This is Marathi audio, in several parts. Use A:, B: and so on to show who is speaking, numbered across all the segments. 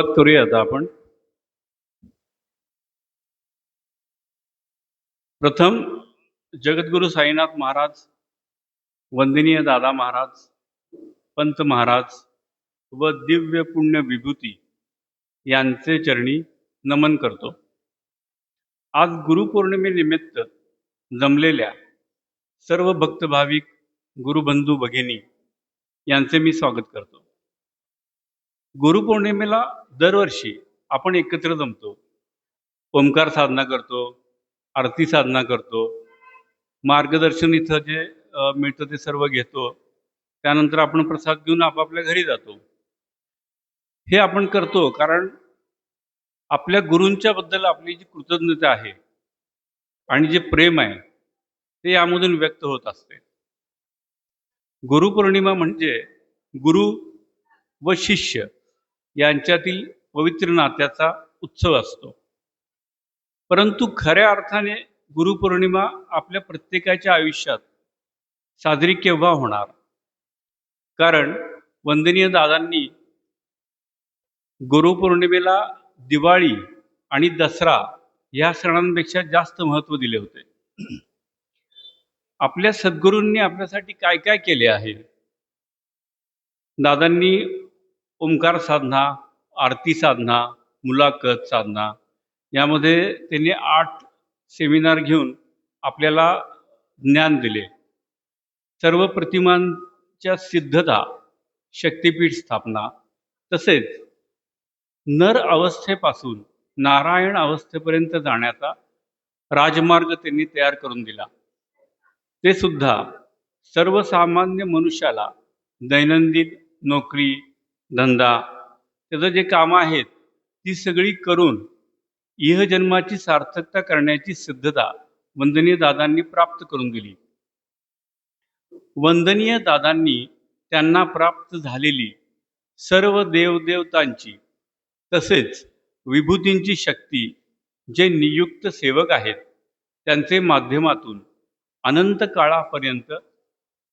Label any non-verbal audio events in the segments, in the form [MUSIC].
A: सुरुवात करूया आता आपण? प्रथम जगद्गुरु साईनाथ महाराज वंदनीय दादा महाराज पंत महाराज व दिव्य पुण्य विभूती यांचे चरणी नमन करतो. आज गुरुपौर्णिमेनिमित्त जमलेल्या सर्व भक्तभाविक गुरुबंधू भगिनी यांचे मी स्वागत करतो. गुरुपौर्णिमेला दरवर्षी आपण एकत्र जमतो. ओंकार साधना करतो आरती साधना करतो. मार्गदर्शन इथं जे मिळतं ते सर्व घेतो. त्यानंतर आपण प्रसाद घेऊन आपापल्या घरी जातो. हे आपण करतो कारण आपल्या गुरूंच्या बद्दल आपली जी कृतज्ञता आहे आणि जे प्रेम आहे ते यामधून व्यक्त होत असते. गुरुपौर्णिमा म्हणजे गुरु व शिष्य यांच्यातील पवित्र नात्याचा उत्सव असतो. परंतु खऱ्या अर्थाने गुरुपौर्णिमा आपल्या प्रत्येकाच्या आयुष्यात साजरी केव्हा होणार? कारण वंदनीय दादांनी गुरुपौर्णिमेला दिवाळी आणि दसरा या सणांपेक्षा जास्त महत्त्व दिले होते. आपल्या सद्गुरूंनी आपल्यासाठी काय काय केले आहे? दादांनी ओंकार साधना आरती साधना मुलाखत साधना यामध्ये त्यांनी आठ सेमिनार घेऊन आपल्याला ज्ञान दिले. सर्व प्रतिमांच्या सिद्धता शक्तिपीठ स्थापना तसेच नर अवस्थेपासून नारायण अवस्थेपर्यंत जाण्याचा राजमार्ग त्यांनी तयार करून दिला. ते सुद्धा सर्वसामान्य मनुष्याला दैनंदिन नोकरी धंदा त्याचं जे कामं आहेत ती सगळी करून इहजन्माची सार्थकता करण्याची सिद्धता वंदनीय दादांनी प्राप्त करून दिली. वंदनीय दादांनी त्यांना प्राप्त झालेली सर्व देवदेवतांची तसेच विभूतींची शक्ती जे नियुक्त सेवक आहेत त्यांचे माध्यमातून अनंत काळापर्यंत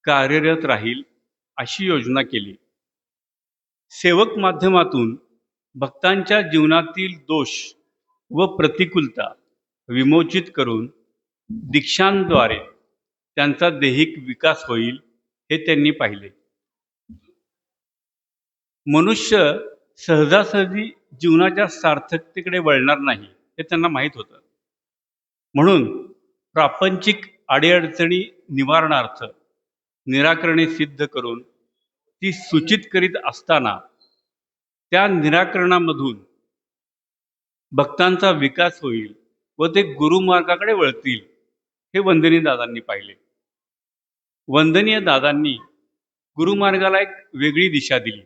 A: कार्यरत राहील अशी योजना केली. सेवक माध्यमातून भक्तांच्या जीवनातील दोष व प्रतिकूलता विमोचित करून दीक्षांद्वारे त्यांचा दैहिक विकास होईल हे त्यांनी पाहिले. मनुष्य सहजासहजी जीवनाच्या सार्थकतेकडे वळणार नाही हे त्यांना माहीत होतं. म्हणून प्रापंचिक अडीअडचणी निवारणार्थ निराकरणे सिद्ध करून ती सूचित करीत असताना त्या निराकरणामधून भक्तांचा विकास होईल व ते गुरुमार्गाकडे वळतील हे वंदनीय दादांनी पाहिले. वंदनीय दादांनी गुरुमार्गाला एक वेगळी दिशा दिली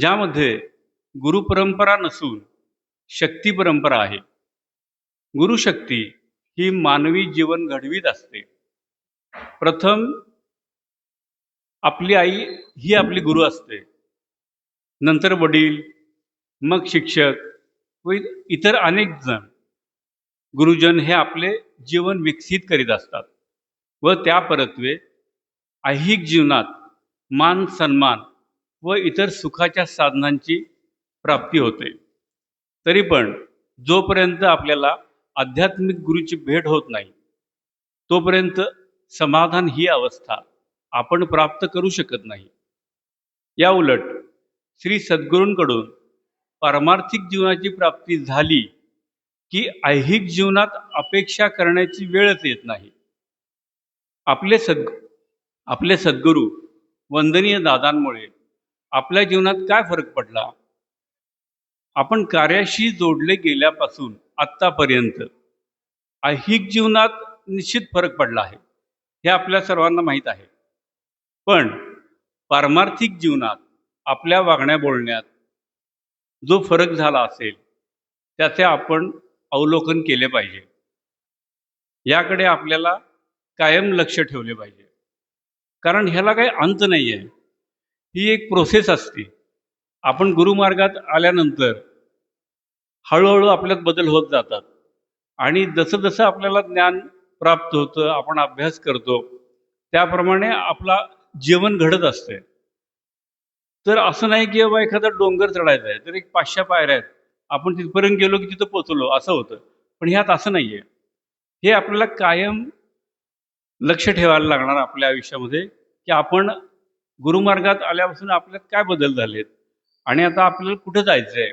A: ज्यामध्ये गुरुपरंपरा नसून शक्ती परंपरा आहे. गुरुशक्ती ही मानवी जीवन घडवीत असते. प्रथम आपली आई ही आपली गुरु असते. नंतर वडील मग शिक्षक व इतर अनेक जण. गुरुजन हे आपले जीवन विकसित करीत असतात व त्या परत्वे ऐहिक जीवनात मान सन्मान व इतर सुखाच्या साधनांची प्राप्ती होते. तरी पण जोपर्यंत आपल्याला आध्यात्मिक गुरुची भेट होत नाही तोपर्यंत समाधान ही अवस्था आपण प्राप्त करू शकत नाही. या उलट श्री सद्गुरूंकडून पारमार्थिक जीवनाची प्राप्ती झाली की ऐहिक जीवनात अपेक्षा करण्याची वेळच येत नाही. आपले सद् आपले सद्गुरू वंदनीय दादांमुळे आपल्या जीवनात काय फरक पडला? आपण कार्याशी जोडले गेल्यापासून आत्तापर्यंत ऐहिक जीवनात निश्चित फरक पडला आहे हे आपल्या सर्वांना माहीत आहे. पण पारमार्थिक जीवनात आपल्या वागण्या बोलण्यात जो फरक झाला असेल त्याचे आपण अवलोकन केले पाहिजे. याकडे आपल्याला कायम लक्ष ठेवले पाहिजे. कारण ह्याला काही अंत नाही आहे ही एक प्रोसेस असते. आपण गुरुमार्गात आल्यानंतर हळूहळू आपल्यात बदल होत जातात. आणि जसं जसं आपल्याला ज्ञान प्राप्त होतं आपण अभ्यास करतो त्याप्रमाणे आपला जीवन घडत असते तर असं नाही की बाबा एखादा डोंगर चढायचा आहे तर एक पाचशे पायऱ्या आहेत. आपण तिथपर्यंत गेलो की तिथं पोचलो असं होतं. पण ह्यात असं नाही आहे हे आपल्याला कायम लक्ष ठेवायला लागणार आपल्या आयुष्यामध्ये की आपण गुरुमार्गात आल्यापासून आपल्यात काय बदल झालेत? आणि आता आपल्याला कुठं जायचं आहे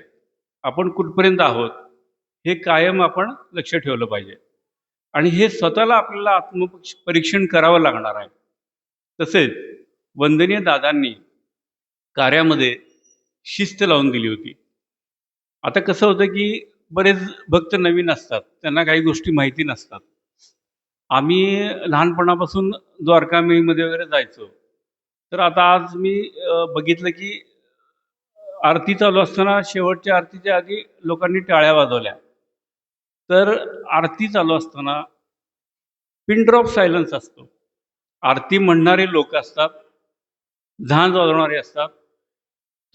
A: आपण कुठपर्यंत आहोत? हे कायम आपण लक्ष ठेवलं पाहिजे. आणि हे स्वतःला आपल्याला आत्मपरीक्षण करावं लागणार आहे. तसेच वंदनीय दादांनी कार्यामध्ये शिस्त लावून दिली होती. आता कसं होतं की बरेच भक्त नवीन असतात त्यांना काही गोष्टी माहिती नसतात. आम्ही लहानपणापासून द्वारकामेमध्ये वगैरे जायचो. तर आता आज मी बघितलं की आरती चालू असताना शेवटच्या आरतीच्या आधी लोकांनी टाळ्या वाजवल्या. तर आरती चालू असताना पिन ड्रॉप सायलन्स असतो. आरती म्हणणारे लोक असतात झांज वाजवणारे असतात.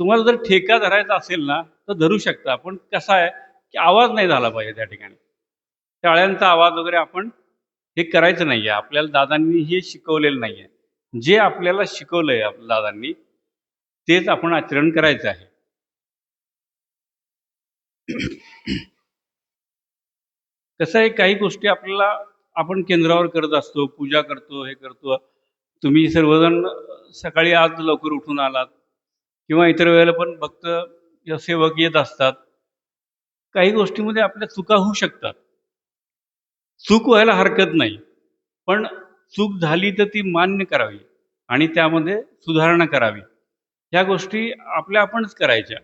A: तुम्हाला जर ठेका धरायचा असेल ना तर धरू शकता. पण कसा आहे की आवाज नाही झाला पाहिजे त्या ठिकाणी. टाळ्यांचा आवाज वगैरे आपण हे करायचं नाही आहे आपल्याला दादांनी हे शिकवलेलं नाही आहे जे आपल्याला शिकवलं आहे आपल्या दादांनी तेच आपण आचरण करायचं आहे. [CLEARS THROAT] कसं आहे काही गोष्टी आपल्याला आपण केंद्रावर करत असतो पूजा करतो हे करतो. तुम्ही सर्वजण सकाळी आज लवकर उठून आलात किंवा इतर वेळेला पण भक्त या सेवक येत असतात. काही गोष्टीमध्ये आपल्या चुका होऊ शकतात. चूक व्हायला हरकत नाही. पण चूक झाली तर ती मान्य करावी आणि त्यामध्ये सुधारणा करावी. ह्या गोष्टी आपल्या आपणच करायच्या.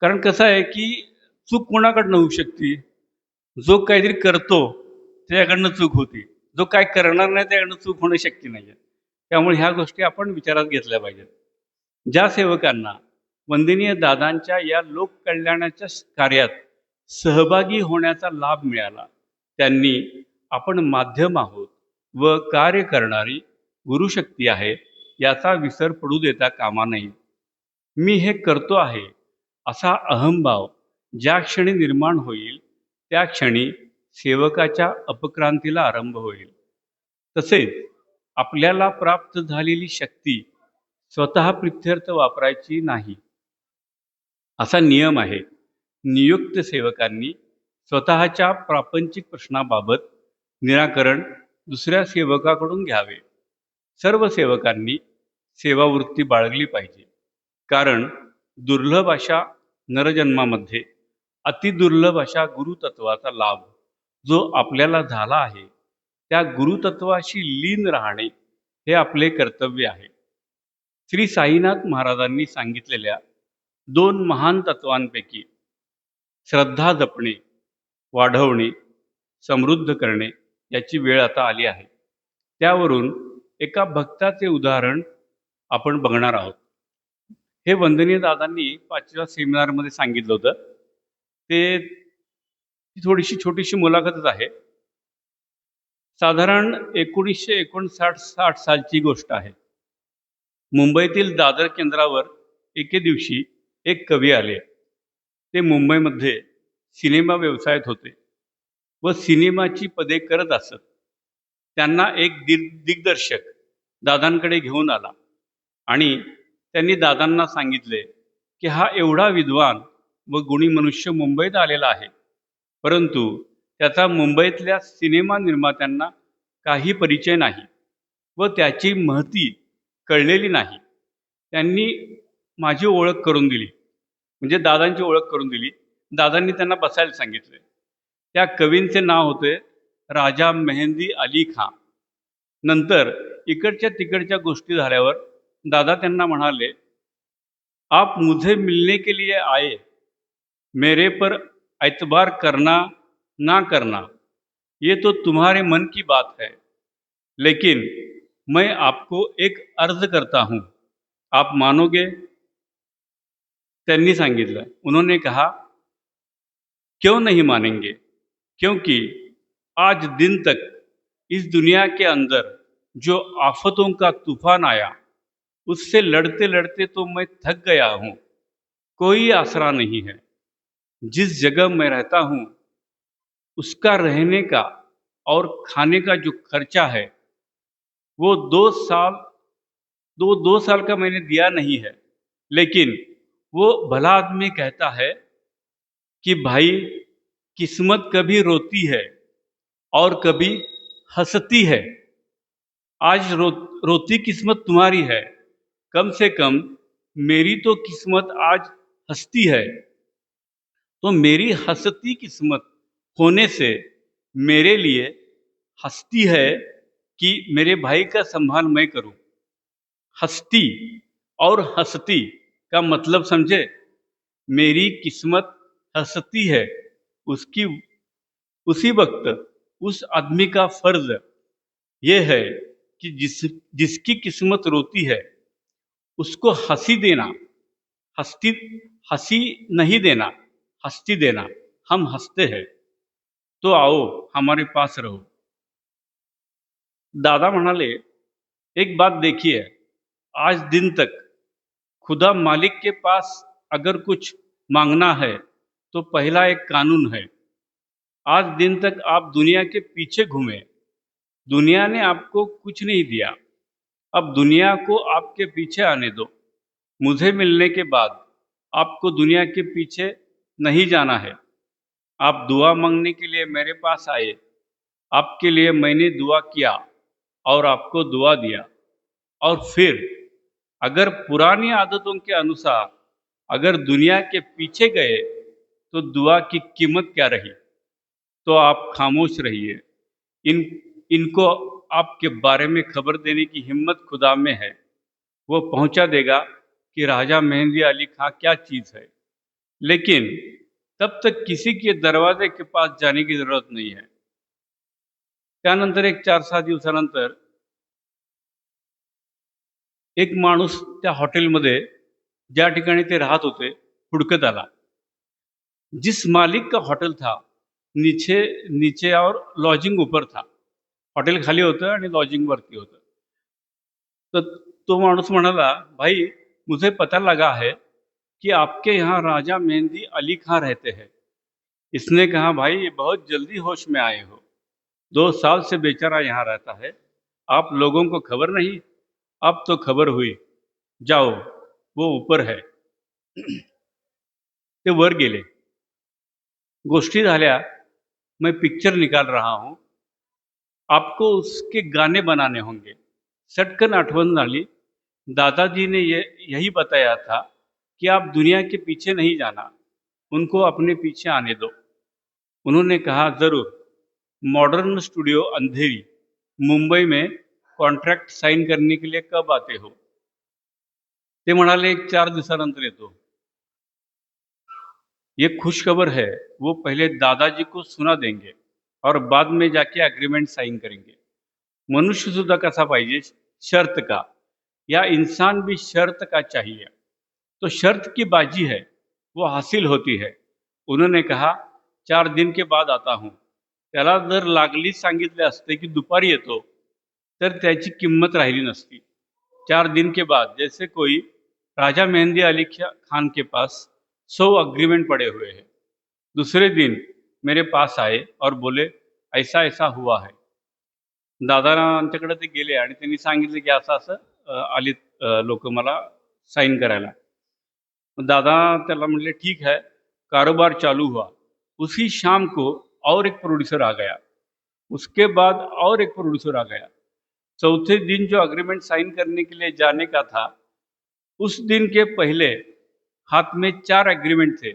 A: कारण कसं आहे की चूक कोणाकडनं होऊ शकते? जो काहीतरी करतो त्याच्याकडनं चूक होती. जो काय करणार नाही त्याकडनं चूक होणं शक्य नाही आहे त्यामुळे ह्या गोष्टी आपण विचारात घेतल्या पाहिजेत. ज्या सेवकांना वंदनीय दादांच्या या लोककल्याणाच्या कार्यात सहभागी होण्याचा लाभ मिळाला त्यांनी आपण माध्यम आहोत व कार्य करणारी गुरुशक्ती आहे याचा विसर पडू देता कामा नये. मी हे करतो आहे असा अहंभाव ज्या क्षणी निर्माण होईल त्या क्षणी सेवकाच्या अपक्रांतीला आरंभ होईल. तसेच आपल्याला प्राप्त झालेली शक्ती स्वतः प्रित्यर्थ वापरायची नाही. असा नियम आहे. नियुक्त सेवकांनी स्वतःच्या प्रापंचिक प्रश्नाबाबत निराकरण दुसऱ्या सेवकाकडून घ्यावे. सर्व सेवकांनी सेवावृत्ती बाळगली पाहिजे. कारण दुर्लभ अशा नरजन्मामध्ये अतिदुर्लभ अशा गुरुतत्वाचा लाभ जो आपल्याला झाला आहे त्या गुरुतत्वाशी लीन राहणे हे आपले कर्तव्य आहे. श्री साईनाथ महाराजांनी सांगितलेल्या दोन महान तत्वांपैकी श्रद्धा जपणे वाढवणे समृद्ध करणे याची वेळ आता आली आहे. त्यावरून एका भक्ताचे उदाहरण आपण बघणार आहोत. हे वंदनीय दादांनी पाचव्या सेमिनारमध्ये सांगितलं होतं. ते ती थोडीशी छोटीशी मुलाखतच आहे. साधारण एकोणीसशे एकोणसाठ साठ सालची गोष्ट आहे. मुंबईतील दादर केंद्रावर एके दिवशी एक कवी आले. ते मुंबईमध्ये सिनेमा व्यवसायात होते व सिनेमाची पदे करत असत. त्यांना एक दिग दिग्दर्शक दादांकडे घेऊन आला आणि त्यांनी दादांना सांगितले की हा एवढा विद्वान व गुणी मनुष्य मुंबईत आलेला आहे. परंतु त्याचा मुंबईतल्या सिनेमा निर्मात्यांना काही परिचय नाही व त्याची महती कळलेली नाही. त्यांनी माझी ओळख करून दिली. म्हणजे दादांची ओळख करून दिली. दादांनी त्यांना बसायला सांगितले. त्या कवींचे नाव होते राजा मेहंदी अली खां नंतर इकडच्या तिकडच्या गोष्टी झाल्यावर दादा त्यांना म्हणाले आप मुझे मिलने के लिए आए. मेरे पर एतबार करना ना करना, ये तो तुम्हारे मन की बात है। लेकिन मैं आपको एक अर्ज़ करता हूँ। आप मानोगे? त्यांनी सांगितलं उन्होंने कहा, क्यों नहीं मानेंगे? क्योंकि आज दिन तक इस दुनिया के अंदर जो आफतों का तूफ़ान आया, उससे लड़ते लड़ते तो मैं थक गया हूँ। कोई आसरा नहीं है। जिस जगह मैं रहता हूँ, उसका रहने का और खाने का जो खर्चा है, वो दो साल, दो दो साल का मैंने दिया नहीं है। लेकिन वो भला आदमी कहता है कि, भाई, किस्मत कभी रोती है और कभी हंसती है। आज रो, रोती किस्मत तुम्हारी है। कम से कम मेरी तो किस्मत आज हंसती है। तो मेरी हंसती किस्मत होने से मेरे लिए हस्ती है कि मेरे भाई का संभाल मैं करूँ। हस्ती और हंसती का मतलब समझे? मेरी किस्मत हंसती है, उसकी, उसी वक्त उस आदमी का फ़र्ज़ ये है कि जिस, जिसकी किस्मत रोती है, उसको हँसी देना, हस्ती, हँसी नहीं देना। हंसती देना। हम हँसते हैं। तो आओ, हमारे पास रहो। दादा म्हणाले, एक बात देखिए, आज दिन तक खुदा मालिक के पास अगर कुछ मांगना है तो पहला एक कानून है। आज दिन तक आप दुनिया के पीछे घूमे। दुनिया ने आपको कुछ नहीं दिया। अब दुनिया को आपके पीछे आने दो। मुझे मिलने के बाद आपको दुनिया के पीछे नहीं जाना है। आप दुआ मांगने के लिए मेरे पास आए, आपके लिए मैंने दुआ किया और आपको दुआ दिया। और फिर, अगर पुरानी आदतों के अनुसार अगर दुनिया के पीछे गए तो दुआ की कीमत क्या रही? तो आप खामोश रहिए। इन, इनको आपके बारे में खबर देने की हिम्मत खुदा में है। वो पहुँचा देगा कि राजा मेहंदी अली खां क्या चीज़ है। लेकिन तब तक किसी के दरवाजे के पास जाने की ज़रूरत नाही आहे त्यानंतर एक चार सहा दिवसानंतर एक माणूस त्या हॉटेलमध्ये ज्या ठिकाणी ते राहत होते, हुडकत आला. जिस मालिक का हॉटेल था, नीचे नीचे और लॉजिंग ऊपर था. हॉटेल खाली होतं आणि लॉजिंग वरती होतं. तर तो माणूस म्हणाला, भाई, मुझे पता लगा है कि आपके यहाँ राजा मेहंदी अली खां रहते हैं? इसने कहा, भाई, ये बहुत जल्दी होश में आए हो। दो साल से बेचारा यहाँ रहता है। आप लोगों को खबर नहीं? अब तो खबर हुई। जाओ, वो ऊपर है। [CLEARS THROAT] ते वर गेले। गोष्टी झाल्या मैं पिक्चर निकाल रहा हूँ। आपको उसके गाने बनाने होंगे। सटकन आठवण झाली दादाजी ने ये, यही बताया था कि आप दुनिया के पीछे नहीं जाना, उनको अपने पीछे आने दो। उन्होंने कहा, ज़रूर, मॉडर्न स्टूडियो अंधेरी, मुंबई में कॉन्ट्रैक्ट साइन करने के लिए कब आते हो? ते म्हणाले, एक चार दिवसानंतर येतो. ये खुशखबर है, वो पहले दादाजी को सुना देंगे और बाद में जाके अग्रीमेंट साइन करेंगे। मनुष्य सुद्धा कसा पाहिजे, शर्त का, या इंसान भी शर्त का चाहिए? तो शर्त की बाजी है, वो हासिल होती है। उन्होंने कहा, चार दिन के बाद आता हूँ। त्याला जर लागलीच सांगितले असते की दुपारी येतो, तर त्याची किंमत राहिली नसती। चार दिन के बाद जैसे कोई राजा मेहंदी अली खान के पास सौ अग्रीमेंट पड़े हुए हैं। दूसरे दिन मेरे पास आए और बोले, ऐसा ऐसा हुआ है। दादांच्याकडे ते गेले आणि त्यांनी सांगितले की, असं असं आली लोक मला साइन करायला. दादा त्याला म्हणले ठीक है। कारोबार चालू हुआ। उसी शाम को और एक प्रोड्यूसर आ गया। उसके बाद और एक प्रोड्यूसर आ गया। चौथे दिन जो अग्रीमेंट साइन करने के लिए जाने का था, उस दिन के पहले हाथ में चार एग्रीमेंट थे।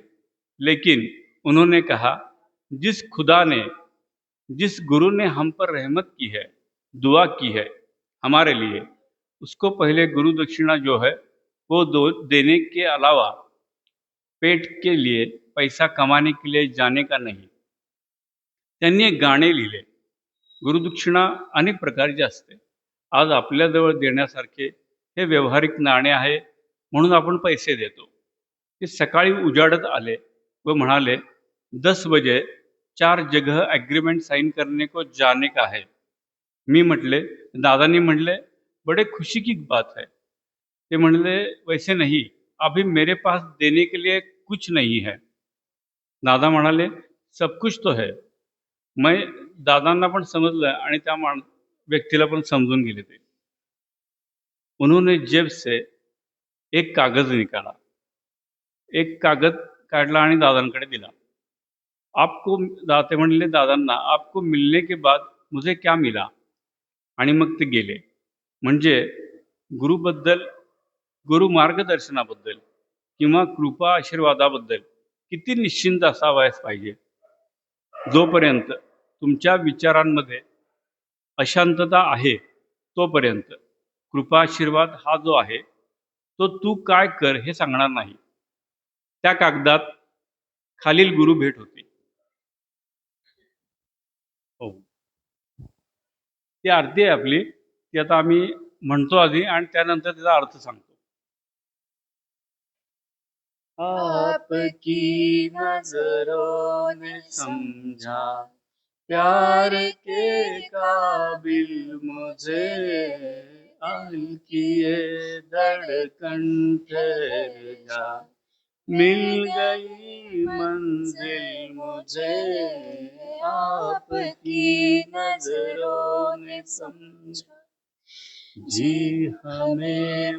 A: लेकिन उन्होंने कहा, जिस खुदा ने, जिस गुरु ने हम पर रहमत की है, दुआ की है हमारे लिए, उसको पहले गुरु दक्षिणा जो है वो दो देने के अलावा पेट के लिए पैसा कमाने के लिए जाने का नहीं। त्यांनी एक गाणे लिहिले। गुरुदक्षिणा अनेक प्रकारची असते आज आपल्याजवळ देण्यासारखे हे व्यवहारिक नाणे आहे म्हणून आपण पैसे देतो। ते सकाळी उजाडत आले व म्हणाले, दस बजे चार जगह एग्रीमेंट साइन करने को जाने का है? मी म्हटले, दादानी म्हणले बड़े खुशी की बात है। ते म्हणले वैसे नहीं अभी मेरे पास देने के लिए कुछ नहीं है. दादा म्हणाले सब कुछ तो है. मैं दादांना पण समजलं आणि त्या माण व्यक्तीला पण समजून गेले ते. उन्होंने जेब से एक कागज निकाला. एक कागद काढला आणि दादांकडे दिला. आपको दाते म्हणले दादांना आपको मिलने के बाद मुझे क्या मिला? आणि मग ते गेले. म्हणजे गुरुबद्दल गुरु मार्गदर्शनाबद्दल किंवा कृपा आशीर्वादाबद्दल किती निश्चिंत असावायच पाहिजे? जोपर्यंत तुमच्या विचारांमध्ये अशांतता आहे तोपर्यंत कृपाशीर्वाद हा जो आहे तो तू काय कर हे सांगणार नाही. त्या कागदात खालील गुरु भेट होते. हो. ती आरती आहे आपली ती आता आम्ही म्हणतो आधी आणि त्यानंतर त्याचा अर्थ सांगतो.
B: आपकी नजरों ने समझा। प्यार के काबिल मुझे किए धड़कन ठहर मिल गई मंजिल मुझे आपकी नजरों ने समझा। जी हमें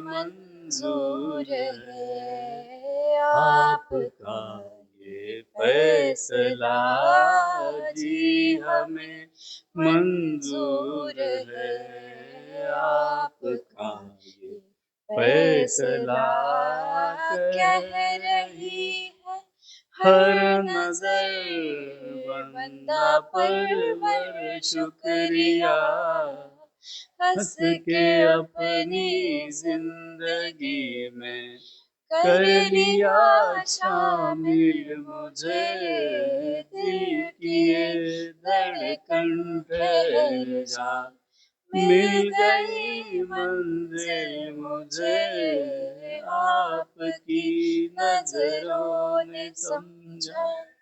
B: मंजूर है आपका ये फैसला जी हमें मंजूर है। आपका ये फैसला कह रही है। हर नजर बंदा पर शुक्रिया। हंस के अपनी जिंदगी में कर लिया शामिल मुझे दिल की धड़कन ठहर जा। मिल गई मंजिल मुझे आपकी नजरों ने समझा।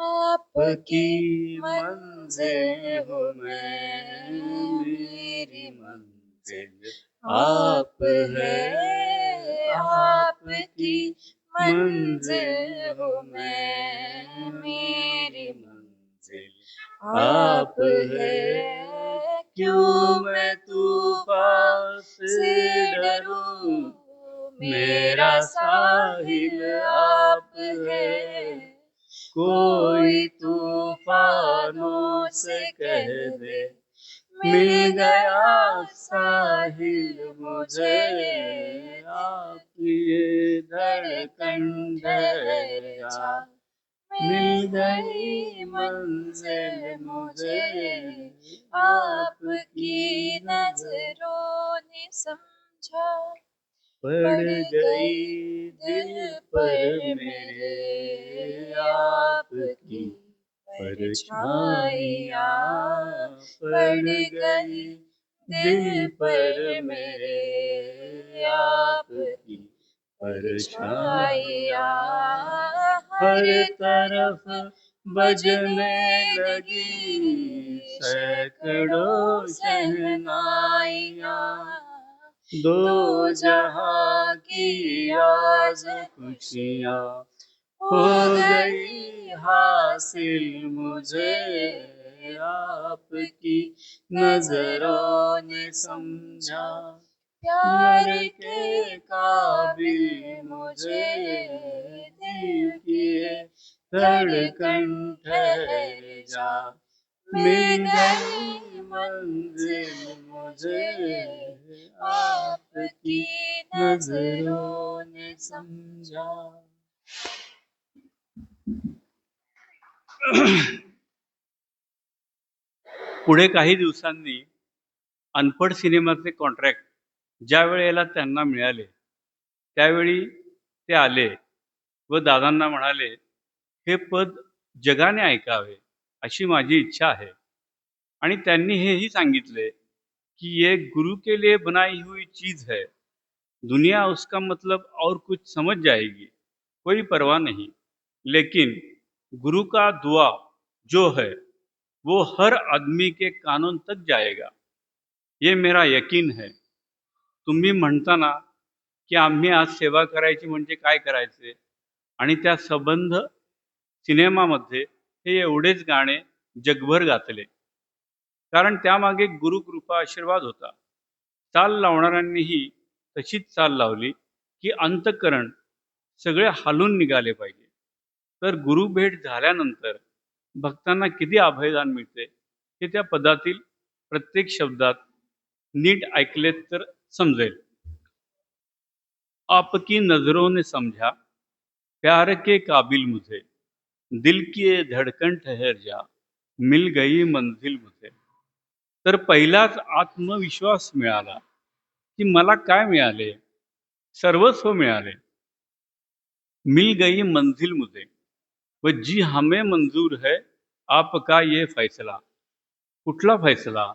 B: आपकी मंजिल हूँ मैं मेरी मंजिल। आप है आपकी मंजिल हूँ मैं मेरी मंजिल। आप है क्यों मैं तूफ़ान से डरूं? मेरा साहिल आप है। कोई तूफानों से कह दे। मिल गया साहिल मुझे आपकी ये धड़कन जा मिल गई मंजिल मुझे आपकी नजरों ने समझा। पड़ गई दिल पर मेरे आपकी परछाइया पड़ गई दिल पर मेरे आपकी परछाइया हर तरफ बजने लगी सैकड़ों शहनाइया। दो जहां की आज खुशियाँ हो गई हासिल मुझे आपकी नजरों ने समझा। प्यार के काबिल मुझे दिल की धड़कन ठहर जा। मिल गई मंजिल मुझे आपकी नजरों ने समझा।
A: पुढे काही दिवसांनी अनपढ सिनेमाचे कॉन्ट्रॅक्ट ज्या वेळेला त्यांना मिळाले त्यावेळी ते आले व दादांना म्हणाले हे पद जगाने ऐकावे. अशी माझी इच्छा आहे. आणि त्यांनी हेही सांगितले की ये गुरु के लिए बनाई हुई चीज है. दुनिया उसका मतलब और कुछ समझ जाएगी. कोई परवाह नहीं. लेकिन गुरु का दुआ जो है वो हर आदमी के कानून तक जाएगा. ये मेरा यकीन है. तुम्ही म्हणता ना की आम्ही आज सेवा करायची म्हणजे काय करायचे? आणि त्या संबंध सिनेमामध्ये हे एवढेच गाणे जगभर गातले. कारण त्यामागे गुरुकृपा आशीर्वाद होता. चाल लावणाऱ्यांनीही तशीच चाल लावली की अंतकरण सगळे हालून निघाले पाहिजे. तर गुरु भेट झाल्यानंतर भक्तांना किती अभयदान मिळते हे त्या पदातील प्रत्येक शब्दात नीट ऐकलेत तर समजेल. आपकी नजरों ने समझा प्यार के काबिल मुझे. दिल की धड़कन ठहर जा, मिल गई मंजिल मुझे। तर पहिलाच आत्मविश्वास मिळाला की मला काय मिळाले? सर्वस्व मिळाले। मिल गई मंजिल मुझे, व जी हमें मंजूर है, आपका ये फैसला। कुठला फैसला,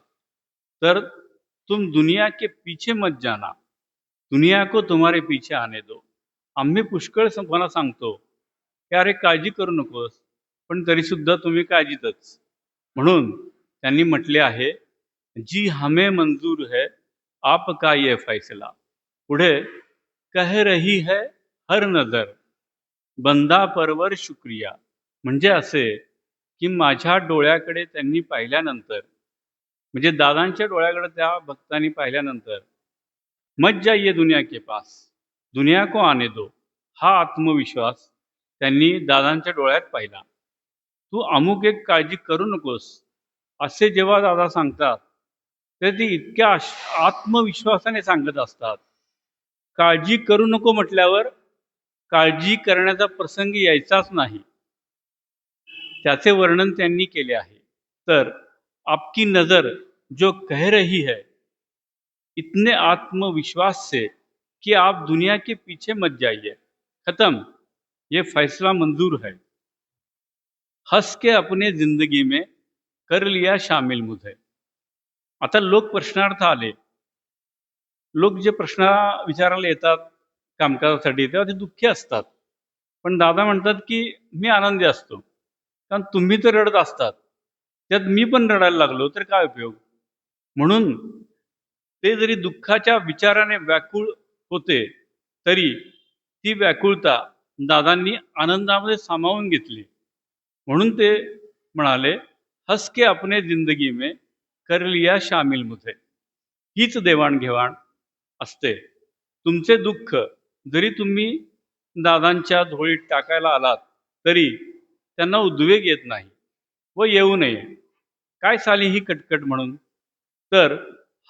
A: तर तुम दुनिया के पीछे मत जाना। दुनिया को तुम्हारे पीछे आने दो। आम्ही पुष्कळ सांगतो की अरे काळजी करू नकोस पण तरीसुद्धा तुम्ही काळजीतच. म्हणून त्यांनी म्हटले आहे जी हमें मंजूर है आप का ये फैसला? पुढे कह रही है हर नजर बंदा परवर शुक्रिया. म्हणजे असे की माझ्या डोळ्याकडे त्यांनी पाहिल्यानंतर म्हणजे दादांच्या डोळ्याकडे त्या भक्तांनी पाहिल्यानंतर मत जाइए दुनिया के पास दुनिया को आने दो हा आत्मविश्वास त्यांनी दादांच्या डोळ्यात पाहिला. तू अमुक एक काळजी करू नकोस. असे जेव्हा दादा सांगतात तर ते इतक्या आत्मविश्वासाने सांगत असतात. काळजी करू नको म्हटल्यावर काळजी करण्याचा प्रसंग यायचाच नाही. त्याचे वर्णन त्यांनी केले आहे. तर आपकी नजर जो कह रही है इतने आत्मविश्वास से कि आप दुनिया के पीछे मत जाइए. खत्म. ये फैसला मंजूर है। हंस के अपने जिंदगी में कर लिया शामिल मुझे। आता लोक प्रश्नार्थ आले। लोक जे प्रश्न विचारायला येतात कामकाजासाठी तेव्हा ते दुःखी असतात. पण दादा म्हणतात की मी आनंदी असतो. कारण तुम्ही तर रडत असतात. त्यात मी पण रडायला लागलो तर काय उपयोग? म्हणून ते जरी दुःखाच्या विचाराने व्याकुळ होते तरी ती व्याकुळता दादांनी आनंदामध्ये सामावून घेतली. म्हणून ते म्हणाले हस के अपने जिंदगी में कर लिया शामिल मुझे. हीच देवाणघेवाण असते. तुमचे दुःख जरी तुम्ही दादांच्या धोळीत टाकायला आलात तरी त्यांना उद्वेग येत नाही व येऊ नये. काय साली ही कटकट म्हणून? तर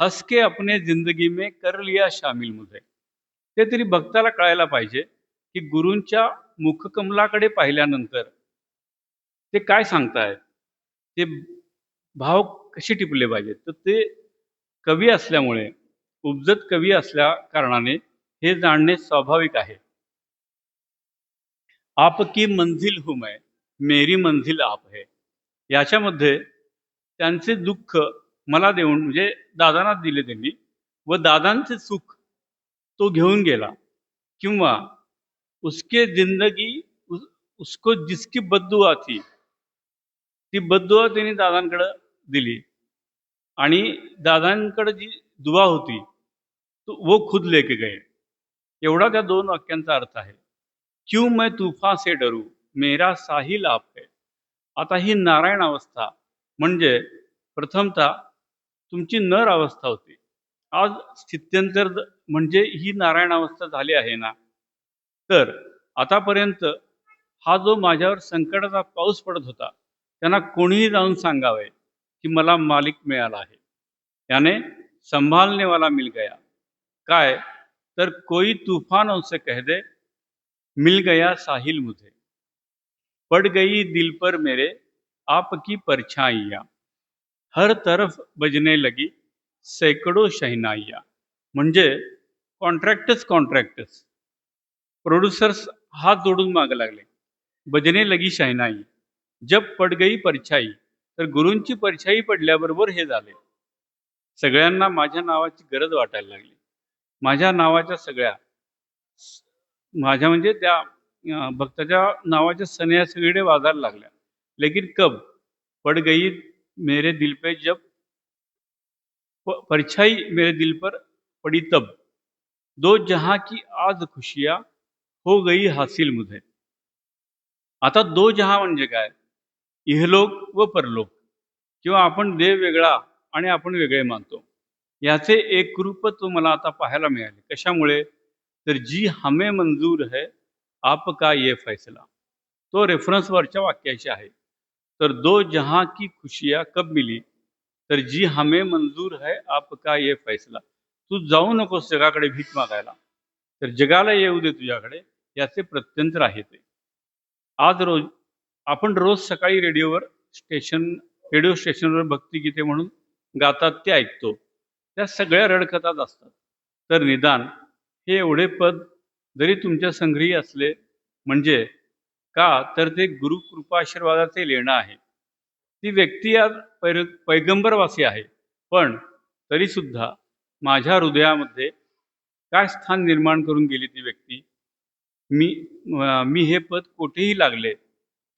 A: हसके अपने जिंदगी में कर लिया शामिल मुझे. ते तरी भक्ताला कळायला पाहिजे. की गुरूंच्या मुखकमलाकडे पाहिल्यानंतर ते काय सांगतायत ते भाव कसे टिपले पाहिजेत तर ते कवी असल्यामुळे उपजत कवी असल्या कारणाने हे जाणणे स्वाभाविक आहे. आपकी मंजिल हुम आहे मेरी मंजिल आप है. याच्यामध्ये त्यांचे दुःख मला देऊन म्हणजे दादांना दिले त्यांनी व दादांचे सुख तो घेऊन गेला. किंवा उसके जिंदगी उस, उसको जिसकी बद्दुआ थी ती बद्दुआ त्यांनी दादांकडं दिली. आणि दादांकडं जी दुआ होती तो वो खुद लेके गए. एवढा त्या दोन वाक्यांचा अर्थ आहे. क्यों मैं तूफान से डरू? मेरा साहिल आप है. आता ही नारायण अवस्था म्हणजे प्रथमतः तुमची नर अवस्था होती. आज स्थित्यंतर म्हणजे ही नारायण अवस्था झाली आहे ना तर आतापर्यंत हा जो माझ्यावर संकटाचा पाऊस पडत होता त्यांना कोणीही जाऊन सांगावे की मला मालिक मिळाला आहे. याने संभालनेवाला मिल गया काय? तर कोई तूफान उनसे कह दे मिल गया साहिल मुझे. पड़ गई दिल पर मेरे आपकी परछाइयाँ। हर तरफ बजने लगी सैकडो शहनाइया। म्हणजे कॉन्ट्रॅक्टच कॉन्ट्रॅक्टच प्रोड्युसर्स हात जोडून मागे लागले. भजने लगी शहनाई जब पड गई परछाई. तर गुरूंची परछाई पडल्याबरोबर हे झाले. सगळ्यांना माझ्या नावाची गरज वाटायला लागली. माझ्या नावाच्या सगळ्या माझ्या म्हणजे त्या भक्ताच्या नावाच्या सन्या सगळीकडे वाजायला लागल्या. लेकिन कब? पड गई मेरे दिल पे जब. परछाई मेरे दिल पर पड़ी तब. दो जहां की आज खुशियां. हो गई हासिल मुझे। आता दो जहाँ म्हणजे काय इहलोक व परलोक। किंवा आपण देव वेगळा आणि आपण वेगळे मानतो? याचे एक रूप तो मला आता पाहायला मिळाले. कशामुळे? तर जी हमें मंजूर है आपका ये फैसला. तो रेफरन्सवरच्या वाक्याशी आहे. तर दो जहाँ की खुशियाँ कब मिली? तर जी हमें मंजूर है आपका ये फैसला. तू जाऊ नकोस जगाकडे, भीक मागायला. तर जगाला येऊ दे तुझ्याकडे. याचे प्रत्यंतर आहे ते. आज रोज आपण रोज सकाळी रेडिओवर स्टेशन रेडिओ स्टेशनवर भक्तिगीते म्हणून गातात ते ऐकतो. त्या सगळ्या रडकथाच असतात. तर निदान हे एवढे पद जरी तुमच्या संग्रही असले म्हणजे का तर ते गुरुकृपाशीर्वादाचे लेणं आहे. ती व्यक्ती आज पैर पैगंबरवासी आहे. पण तरीसुद्धा माझ्या हृदयामध्ये काय स्थान निर्माण करून गेली ती व्यक्ती? मी मी हे पद कुठेही लागले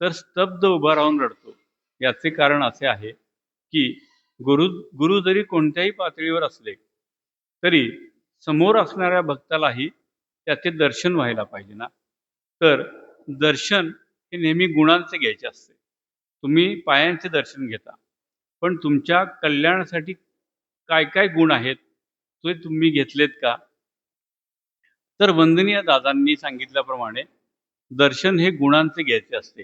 A: तर स्तब्ध उभा राहून रडतो. याचे कारण असे आहे की गुरु गुरु जरी कोणत्याही पातळीवर असले तरी समोर असणाऱ्या भक्तालाही त्याचे दर्शन व्हायला पाहिजे ना? तर दर्शन हे नेहमी गुणांचे घ्यायचे असते. तुम्ही पायांचे दर्शन घेता. पण तुमच्या कल्याणासाठी काय काय गुण आहेत ते तुम्ही घेतलेत का? तर वंदनीय दादांनी सांगितल्याप्रमाणे दर्शन हे गुणांचे घ्यायचे असते.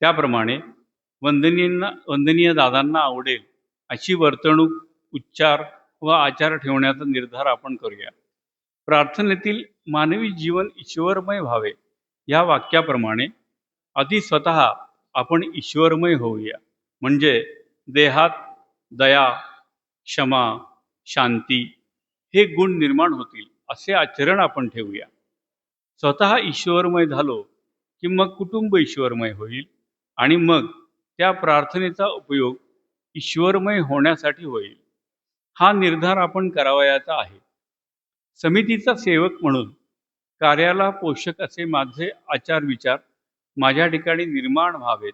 A: त्याप्रमाणे वंदनीयांना वंदनीय दादांना आवडेल अशी वर्तणूक उच्चार व आचार ठेवण्याचा निर्धार आपण करूया. प्रार्थनेतील मानवी जीवन ईश्वरमय व्हावे या वाक्याप्रमाणे आधी स्वतः आपण ईश्वरमय होऊया. म्हणजे देहात दया क्षमा शांती हे गुण निर्माण होतील. असे आचरण आपण ठेवूया. स्वतः ईश्वरमय झालो की मग कुटुंब ईश्वरमय होईल आणि मग त्या प्रार्थनेचा उपयोग ईश्वरमय होण्यासाठी होईल. हा निर्धार आपण करावयाचा आहे. समितीचा सेवक म्हणून कार्याला पोषक असे माझे आचार विचार माझ्या ठिकाणी निर्माण व्हावेत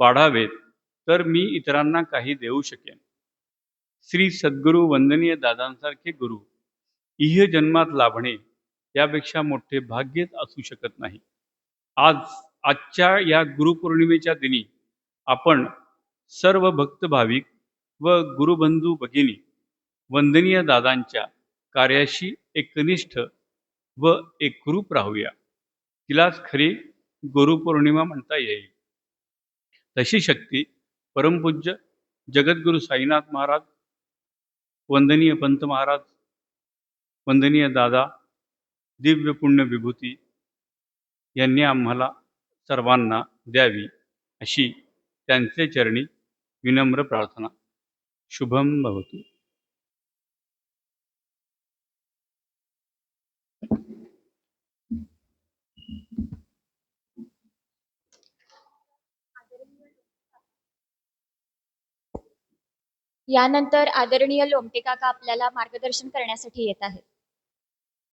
A: वाढावेत तर मी इतरांना काही देऊ शकेन. श्री सद्गुरू वंदनीय दादांसारखे गुरु इह जन्मात लाभणे यापेक्षा मोठे भाग्यच असू शकत नाही. आज आजच्या या गुरुपौर्णिमेच्या दिनी आपण सर्व भक्त भाविक व गुरुबंधू भगिनी वंदनीय दादांच्या कार्याशी एकनिष्ठ व एकरूप राहूया. तिलाच खरी गुरुपौर्णिमा म्हणता येईल. तशी शक्ती परमपूज्य जगद्गुरु साईनाथ महाराज वंदनीय पंत महाराज वंदनीय दादा दिव्य पुण्य विभूती यांनी आम्हाला सर्वांना द्यावी अशी त्यांचे चरणी विनम्र प्रार्थना. शुभम भवतु.
B: यानंतर आदरणीय लोमटे काका आपल्याला मार्गदर्शन करण्यासाठी येत आहेत.